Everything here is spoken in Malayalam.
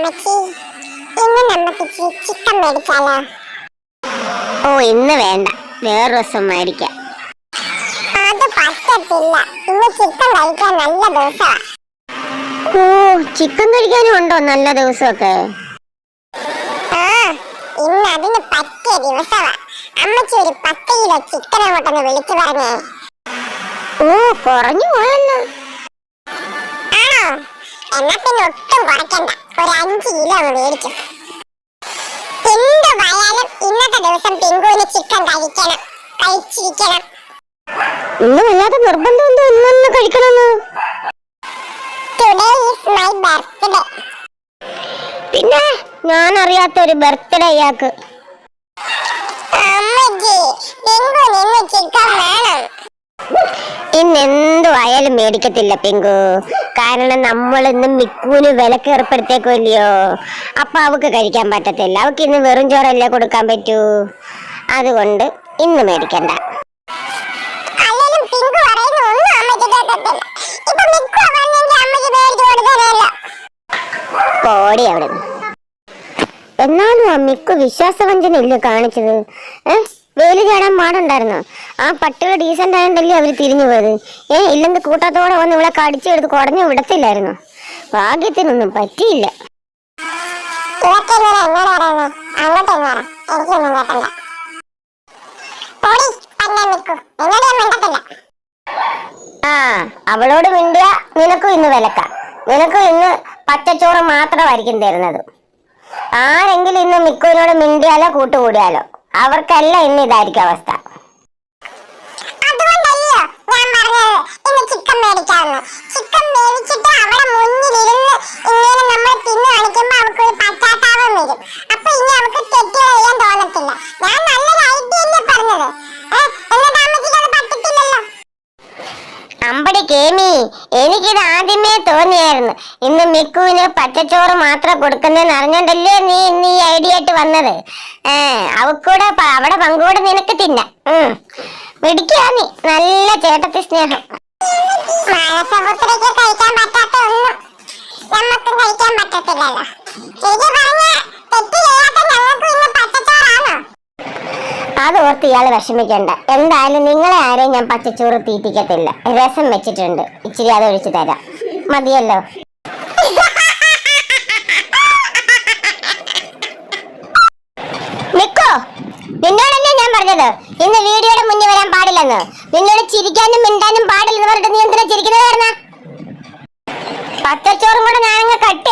അമ്മച്ചി ഇന്ന് നമുക്ക് ചിക്കൻ മേടിച്ചാലോ? ഓ ഇന്ന് വേണ്ട. വേറെ ദിവസം മേടിക്കാം. അത് പറ്റത്തില്ല. ഇന്ന് ചിക്കൻ കഴിക്കാൻ നല്ല ദിവസമാ ഓ ചിക്കൻ കഴിക്കാനും ഉണ്ടോ നല്ല ദിവസമൊക്കെ? ആ ഇന്ന് അതിന് പറ്റിയ ദിവസമാ അമ്മച്ചി ഒരു പത്ത് കിലോ ചിക്കൻ അങ്ങോട്ടൊന്ന് വിളിച്ചു പറഞ്ഞേ. ഓ കുറഞ്ഞു പോയല്ലോ. എന്നാ പിന്നെ ഒട്ടും കുറയ്ക്കണ്ട. ഒരു അഞ്ച് കിലോ അങ്ങ് മേടിക്കും. എന്തുവായാലും ഇന്നത്തെ ദിവസം പിങ്കുവിന് ചിക്കൻ കഴിക്കണം. കഴിച്ചിരിക്കണം. ഒന്നും വല്ലാതെ നിർബന്ധം എന്തോ ഇന്നൊന്ന് കഴിക്കണമെന്ന്? ടുഡേ ഈസ് മൈ ബർത്ത്ഡേ പിന്നെ ഞാൻ അറിയാത്ത ഒരു ബർത്ത്ഡേ ഇയാൾക്ക്. അമ്മജി പിങ്കുവിന് നിന്ന് ചിക്കൻ വേണം. ഇന്ന് എന്തു ആയാലും മേടിക്കത്തില്ല പിങ്കു. കാരണം നമ്മൾ ഇന്ന് മിക്കൂന് വിലക്ക് ഏർപ്പെടുത്തേക്കില്ലയോ അപ്പൊ അവക്ക് കഴിക്കാൻ പറ്റത്തില്ല. അവക്ക് ഇന്ന് വെറും ചോറല്ലേ കൊടുക്കാൻ പറ്റൂ. അതുകൊണ്ട് ഇന്ന് മേടിക്കണ്ട. പോടി അവിടെ എന്നാലും ആ മിക്കു വിശ്വാസവഞ്ചന ഇല്ല കാണിച്ചത്? ഏ? വേലി ചാടാൻ പാടുണ്ടായിരുന്നു. ആ പട്ടികൾ ഡീസന്റ് ആയതല്ലേ അവർ തിരിഞ്ഞു പോയത്. ഏ ഇല്ലെങ്കിൽ കൂട്ടത്തോടെ വന്ന് ഇവിടെ കടിച്ചെടുത്ത് കുടഞ്ഞു വിടത്തില്ലായിരുന്നു? ഭാഗ്യത്തിനൊന്നും പറ്റിയില്ല. ആ അവളോട് മിണ്ടിയ നിനക്കും ഇന്ന് വിലക്കാം. നിനക്കും ഇന്ന് പച്ചച്ചോറ് മാത്രമായിരിക്കും തരുന്നത്. ആരെങ്കിലും ഇന്ന് മിക്കോനോട് മിണ്ടിയാലോ കൂട്ടുകൂടിയാലോ? അവർക്കല്ല ഇന്ന് ഇതായിരിക്കും അവസ്ഥ. അതുകൊണ്ടല്ലയോ ഞാൻ പറഞ്ഞത്? ഇന്ന് ചിക്കൻ മേടിക്കാമെന്ന്. അമ്പടി കേമി എനിക്കിത് ആദ്യമേ തോന്നിയായിരുന്നു. ഇന്ന് മിക്കുവിന് പച്ചച്ചോറ് മാത്രം കൊടുക്കുന്നതെന്ന് അറിഞ്ഞോണ്ടല്ലേ നീ ഇന്ന് ഈ ഐഡിയ ആയിട്ട് വന്നത്? ഏ അവക്കൂടെ അവിടെ പങ്കുകൂടെ നിനക്ക് തിന്ന. മിടിക്കാ നീ. നല്ല ചേട്ടത്തി സ്നേഹം. കഴിക്കാൻ പറ്റാത്ത ഒന്നും നമുക്കും കഴിക്കാൻ പറ്റത്തില്ലല്ലോ. ശരി പറഞ്ഞ. തെറ്റ് ചെയ്യാത്ത ഞങ്ങൾക്ക് ഇന്ന് പച്ചച്ചോറാണോ അത് ഓർത്ത് ഇയാൾ വിഷമിക്കണ്ട. എന്തായാലും നിങ്ങളെ ആരെയും ഞാൻ പച്ചച്ചോറ് തീറ്റിക്കത്തില്ല. രസം വെച്ചിട്ടുണ്ട്. ഇച്ചിരി അത് ഒഴിച്ചു തരാം. മതിയല്ലോ. നിക്കോ? നിന്നോടല്ലേ ഞാൻ പറഞ്ഞത്? ഇന്ന് വീഡിയോയുടെ മുന്നിൽ വരാൻ പാടില്ലെന്ന്. നിന്നോട് ചിരിക്കാനും മിണ്ടാനും പാടില്ലെന്ന് പറഞ്ഞിട്ട് നീ എന്തിനാ ചിരിക്കുന്നത് പറഞ്ഞ പച്ചച്ചോറും കൂടെ ഞാനങ്ങ് കട്ട്